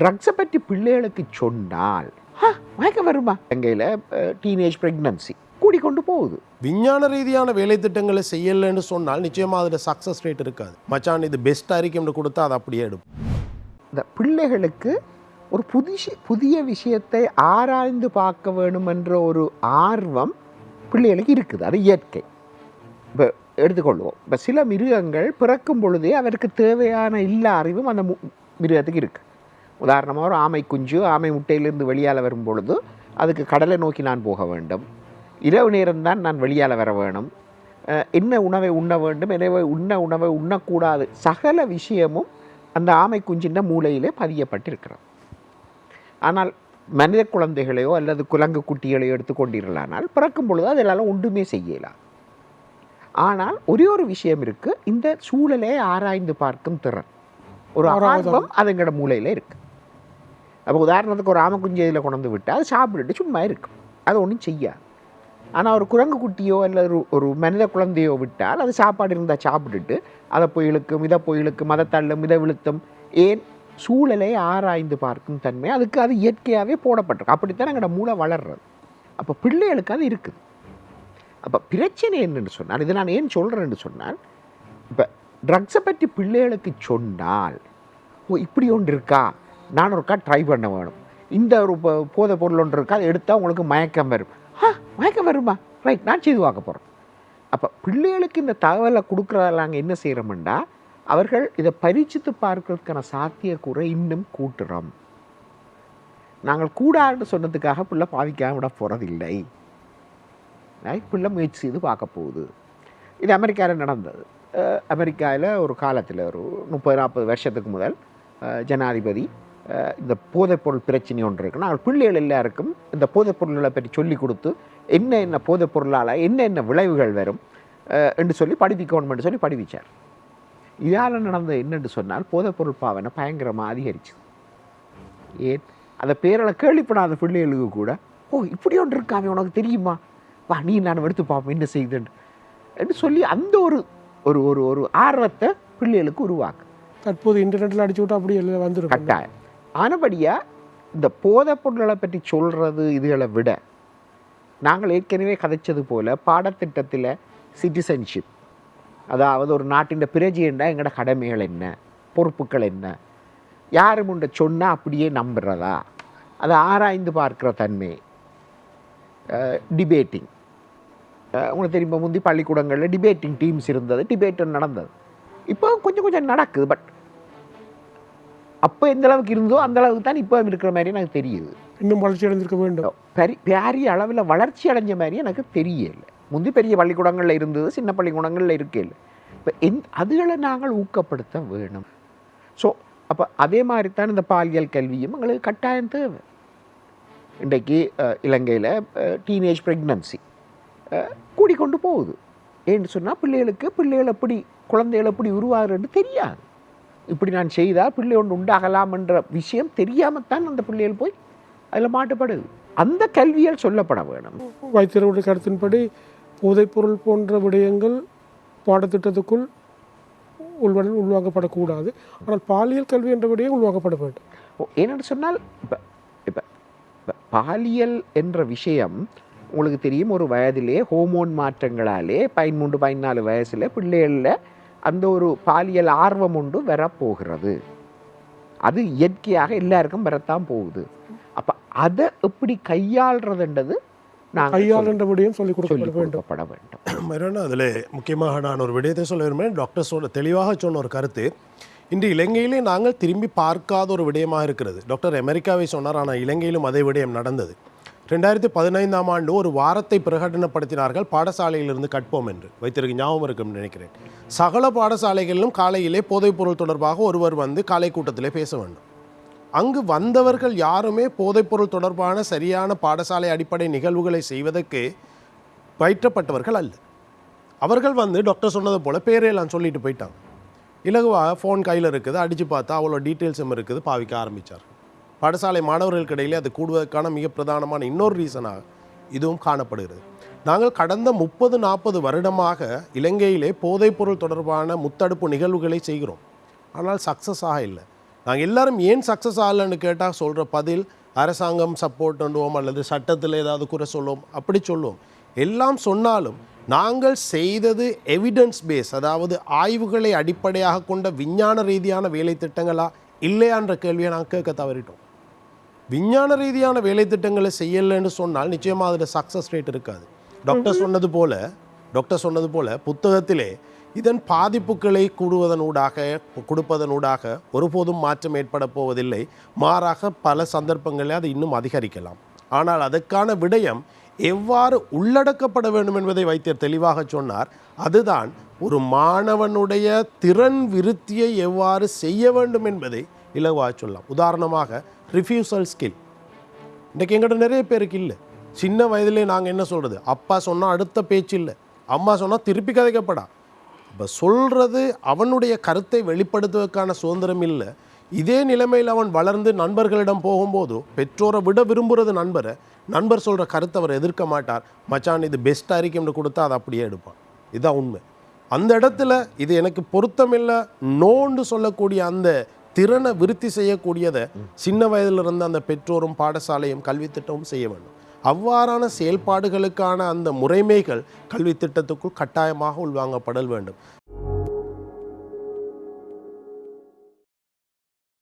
ட்ரக்ஸை பற்றி பிள்ளைகளுக்கு சொன்னால் "ஹ, மயக்கம் வருமா? எங்கையில் டீனேஜ் ப்ரெக்னன்சி கூடிக்கொண்டு போகுது. விஞ்ஞான ரீதியான வேலை திட்டங்களை செய்யலைன்னு சொன்னால் நிச்சயமாக அதில் சக்ஸஸ் ரேட் இருக்காது. மச்சான் இது பெஸ்ட்டாக இருக்கும்னு கொடுத்தா அது அப்படியே எடுக்கும். இந்த பிள்ளைகளுக்கு ஒரு புதிய புதிய விஷயத்தை ஆராய்ந்து பார்க்க வேணும் என்ற ஒரு ஆர்வம் பிள்ளைகளுக்கு இருக்குது. அது இயற்கை. இப்போ எடுத்துக்கொள்வோம். இப்போ சில மிருகங்கள் பிறக்கும் பொழுதே அவருக்கு தேவையான எல்லா அறிவும் அந்த மிருகத்துக்கு இருக்குது உதாரணமாக ஒரு ஆமை குஞ்சு ஆமை முட்டையிலிருந்து வெளியால் வரும் பொழுது அதுக்கு கடலை நோக்கி நான் போக வேண்டும். இரவு நேரம்தான் நான் வெளியால் வர வேணும். என்ன உணவை உண்ண வேண்டும்? எனவே உண்ண உணவை உண்ணக்கூடாது. சகல விஷயமும் அந்த ஆமை குஞ்சின் மூளையிலே பதியப்பட்டிருக்கிறது. ஆனால் மனித குழந்தைகளையோ அல்லது குரங்கு குட்டிகளையோ எடுத்துக்கொண்டீர்களானால் பிறக்கும் பொழுது அதெல்லாம் ஒன்றுமே செய்யலாம் ஆனால் ஒரே ஒரு விஷயம் இருக்கு. இந்த சூழலை ஆராய்ந்து பார்க்கும் திறன். ஒரு ஆர்வம் அது எங்களோட மூளையில் இருக்கு. அப்போ உதாரணத்துக்கு ஒரு ஆமக்குஞ்சு இதில் கொண்டு விட்டால் அது சாப்பிட்டுட்டு சும்மா இருக்கும். அது ஒன்றும் செய்யாது. ஆனால் ஒரு குரங்கு குட்டியோ அல்லது ஒரு ஒரு மனித குழந்தையோ விட்டால் அது சாப்பாடு இருந்தால் சாப்பிட்டுட்டு அதை போய் இழுக்கும் இதை போய் இழுக்கும் அதை தள்ளும் இதை விழுத்தும். ஏன்? சூழலை ஆராய்ந்து பார்க்கும் தன்மை. அதுக்கு அது இயற்கையாகவே போடப்பட்டிருக்கு. அப்படித்தான் எங்களோட மூளை வளர்றது. அப்போ பிள்ளைகளுக்கு அது இருக்குது. அப்போ பிரச்சனை என்னென்னு சொன்னால் இதை நான் ஏன் சொல்கிறேன்னு சொன்னால் இப்போ ட்ரக்ஸை பற்றி பிள்ளைகளுக்கு சொன்னால் ஓ இப்படி ஒன்று இருக்கா? நான் ஒருக்கா ட்ரை பண்ண வேணும். இந்த ஒரு போதை பொருள் ஒன்று இருக்கா அதை எடுத்தால் உங்களுக்கு மயக்கம் வரும். ஆ மயக்கம் வருமா? ரைட் நான் செய்து பார்க்க போகிறேன் அப்போ பிள்ளைகளுக்கு இந்த தகவலை கொடுக்குறதால நாங்கள் என்ன செய்கிறோம்டா அவர்கள் இதை பரிச்சித்து பார்க்கறதுக்கான சாத்தியக்கூறை இன்னும் கூட்டுறோம். நாங்கள் கூடாதுன்னு சொன்னதுக்காக பிள்ளை பாவிக்காம விட போகிறதில்லை பிள்ளை முயற்சி செய்து பார்க்க போகுது. இது அமெரிக்காவில் நடந்தது. அமெரிக்காவில் ஒரு காலத்தில் ஒரு முப்பது நாற்பது வருஷத்துக்கு முதல் ஜனாதிபதி இந்த போதைப்பொருள் பிரச்சனை ஒன்று இருக்கு. நாங்கள் பிள்ளைகள் எல்லாருக்கும் இந்த போதைப் பொருள்களை பற்றி சொல்லி கொடுத்து என்ன என்ன போதைப் பொருளால் என்ன என்ன விளைவுகள் வரும் என்று சொல்லி படிப்பிக்கணும்னு சொல்லி படிப்பிச்சார் இதால் நடந்த என்னென்று சொன்னால் போதைப்பொருள் பாவனை பயங்கரமாக அதிகரிச்சு. ஏன்? அந்த பேரில் கேள்விப்படாத பிள்ளைகளுக்கு கூட ஓ இப்படி ஒன்று இருக்காமே உனக்கு தெரியுமா? வா நீ நான் எடுத்து பார்ப்போம் என்ன செய்யுதுன்னு என்று சொல்லி அந்த ஒரு ஒரு ஒரு ஒரு ஆர்வத்தை பிள்ளைகளுக்கு உருவாக்கு. தற்போது இன்டர்நெட்டில் அடிச்சு விட்டா அப்படி எல்லாம் வந்துடும் கட்டாயம். ஆனபடியாக இந்த போதைப் பொருள்களை பற்றி சொல்கிறது இதுகளை விட நாங்கள் ஏற்கனவே கதைச்சது போல் பாடத்திட்டத்தில் சிட்டிசன்ஷிப் அதாவது ஒரு நாட்டின் பிரஜைண்டா எங்களோட கடமைகள் என்ன? பொறுப்புகள் என்ன? யாரும் உண்டை சொன்னால் அப்படியே நம்புறதா? அதை ஆராய்ந்து பார்க்குற தன்மை. டிபேட்டிங் உங்களுக்கு தெரியுமா முந்தி பள்ளிக்கூடங்களில் டிபேட்டிங் டீம்ஸ் இருந்தது டிபேட் நடந்தது. இப்போ கொஞ்சம் கொஞ்சம் நடக்குது பட் அப்போ எந்த அளவுக்கு இருந்தோ அந்த அளவுக்கு தான் இப்போ இருக்கிற மாதிரி எனக்கு தெரியுது. இன்னும் வளர்ச்சி அடைந்திருக்க வேண்டும். பெரிய பெரிய அளவில் வளர்ச்சி அடைஞ்ச மாதிரி எனக்கு தெரியல. முந்தி பெரிய பள்ளிக்கூடங்களில் இருந்தது சின்ன பள்ளிக்கூடங்களில் இருக்கல இப்போ எந் அதுகளை நாங்கள் ஊக்கப்படுத்த வேணும். ஸோ அப்போ அதே மாதிரி தான் இந்த பாலியல் கல்வியும் எங்களுக்கு கட்டாயம் தேவை. இன்றைக்கு இலங்கையில் டீனேஜ் ப்ரெக்னன்சி கூடிக்கொண்டு போகுது. ஏன்னு சொன்னால் பிள்ளைகளுக்கு பிள்ளைகள் எப்படி குழந்தைகள் எப்படி உருவாகுறன்னு தெரியாது. இப்படி நான் செய்தால் பிள்ளை ஒன்று உண்டாகலாம் என்ற விஷயம் தெரியாமல் தான் அந்த பிள்ளைகள் போய் அதில் மாட்டுப்படுது. அந்த கல்வியால் சொல்லப்பட வேணும். வைத்தியர்களுடைய கருத்தின்படி போதைப்பொருள் போன்ற விடயங்கள் பாடத்திட்டத்துக்குள் உள்வ உள்வாங்கப்படக்கூடாது. ஆனால் பாலியல் கல்வி என்ற விடயம் உள்வாங்கப்பட வேண்டும். என்னன்னு சொன்னால் இப்போ இப்போ இப்போ பாலியல் என்ற விஷயம் உங்களுக்கு தெரியும் ஒரு வயதிலே ஹோமோன் மாற்றங்களாலே பதிமூன்று பதினாலு வயசில் பிள்ளைகளில் அந்த ஒரு பாலியல் ஆர்வம் ஒன்று வரப்போகிறது. அது இயற்கையாக எல்லாருக்கும் வரத்தான் போகுது. அப்போ அதை எப்படி கையாள்றதுன்றது என்ற விடயம் சொல்லிக் சொல்லிக் கொடுக்கப்பட வேண்டும். அதில் முக்கியமாக நான் ஒரு விடயத்தை சொல்ல விரும்புகிறேன். டாக்டர் சொன்ன தெளிவாக சொன்ன ஒரு கருத்து. இன்று இலங்கையிலே நாங்கள் திரும்பி பார்க்காத ஒரு விடயமாக இருக்கிறது. டாக்டர் அமெரிக்காவை சொன்னார் ஆனால் இலங்கையிலும் அதே விடயம் நடந்தது. ரெண்டாயிரத்தி பதினைந்தாம் ஆண்டு ஒரு வாரத்தை பிரகடனப்படுத்தினார்கள். பாடசாலையிலிருந்து கற்போம் என்று. வைத்திருக்கு ஞாபகம் இருக்கும் நினைக்கிறேன். சகல பாடசாலைகளிலும் காலையிலே போதைப்பொருள் தொடர்பாக ஒருவர் வந்து காலை கூட்டத்திலே பேச வேண்டும். அங்கு வந்தவர்கள் யாருமே போதைப்பொருள் தொடர்பான சரியான பாடசாலை அடிப்படை நிகழ்வுகளை செய்வதற்கு பயிற்றப்பட்டவர்கள் அல்ல. அவர்கள் வந்து டாக்டர் சொன்னது போல பேரையெல்லாம் சொல்லிட்டு போயிட்டாங்க. இலகுவாக ஃபோன் கையில் இருக்குது. அடித்து பார்த்தா அவ்வளோ டீட்டெயில்ஸும் இருக்குது. பாவிக்க ஆரம்பித்தார்கள் பாடசாலை மாணவர்களுக்கு இடையிலே அது கூடுவதற்கான மிக பிரதானமான இன்னொரு ரீசனாக இதுவும் காணப்படுகிறது. நாங்கள் கடந்த முப்பது நாற்பது வருடமாக இலங்கையிலே போதைப்பொருள் தொடர்பான முத்தடுப்பு நிகழ்வுகளை செய்கிறோம். ஆனால் சக்ஸஸாக இல்லை. நாங்கள் எல்லாரும் ஏன் சக்ஸஸ் ஆகலைன்னு கேட்டால் சொல்கிற பதில் அரசாங்கம் சப்போர்ட் பண்ணுவோம் அல்லது சட்டத்தில் ஏதாவது குறை சொல்லுவோம் அப்படி சொல்லுவோம். எல்லாம் சொன்னாலும் நாங்கள் செய்தது எவிடன்ஸ் பேஸ் அதாவது ஆய்வுகளை அடிப்படையாக கொண்ட விஞ்ஞான ரீதியான வேலை திட்டங்களா இல்லையான்ற கேள்வியை நான் கேட்க தவறிட்டோம். விஞ்ஞான ரீதியான வேலை திட்டங்களை செய்யலைன்னு சொன்னால் நிச்சயமாக அதில் சக்ஸஸ் ரேட் இருக்காது. டாக்டர் சொன்னது போல டாக்டர் சொன்னது போல புத்தகத்திலே இதன் பாதிப்புகளை கூடுவதனூடாக கொடுப்பதனூடாக ஒருபோதும் மாற்றம் ஏற்பட போவதில்லை. மாறாக பல சந்தர்ப்பங்களில் அது இன்னும் அதிகரிக்கலாம். ஆனால் அதற்கான விடயம் எவ்வாறு உள்ளடக்கப்பட வேண்டும் என்பதை வைத்தியர் தெளிவாக சொன்னார். அதுதான் ஒரு மாணவனுடைய திறன் விருத்தியை எவ்வாறு செய்ய வேண்டும் என்பதை இலகுவாக சொல்லலாம். உதாரணமாக ரிஃப்யூசல் ஸ்கில் இன்றைக்கு எங்கிட்ட நிறைய பேருக்கு இல்லை. சின்ன வயதிலே நாங்கள் என்ன சொல்கிறது அப்பா சொன்னால் அடுத்த பேச்சு இல்லை. அம்மா சொன்னால் திருப்பி கதைக்கப்படா. இப்போ சொல்கிறது அவனுடைய கருத்தை வெளிப்படுத்துவதற்கான சுதந்திரம் இல்லை. இதே நிலைமையில் அவன் வளர்ந்து நண்பர்களிடம் போகும்போது பெற்றோரை விட விரும்புகிறது நண்பரை நண்பர் சொல்கிற கருத்தை அவர் எதிர்க்க மாட்டார். மச்சான் இது பெஸ்ட்டாக இருக்கும்னு கொடுத்தா அதை அப்படியே எடுப்பான். இதுதான் உண்மை. அந்த இடத்துல இது எனக்கு பொருத்தமில்லை நோன்னு சொல்லக்கூடிய அந்த திறனை விருத்தி செய்யக்கூடியதை சின்ன வயதிலிருந்து அந்த பெற்றோரும் பாடசாலையும் கல்வித்திட்டமும் செய்ய வேண்டும். அவ்வாறான செயல்பாடுகளுக்கான அந்த முறைமைகள் கல்வி திட்டத்துக்குள் கட்டாயமாக உள்வாங்கப்படல் வேண்டும்.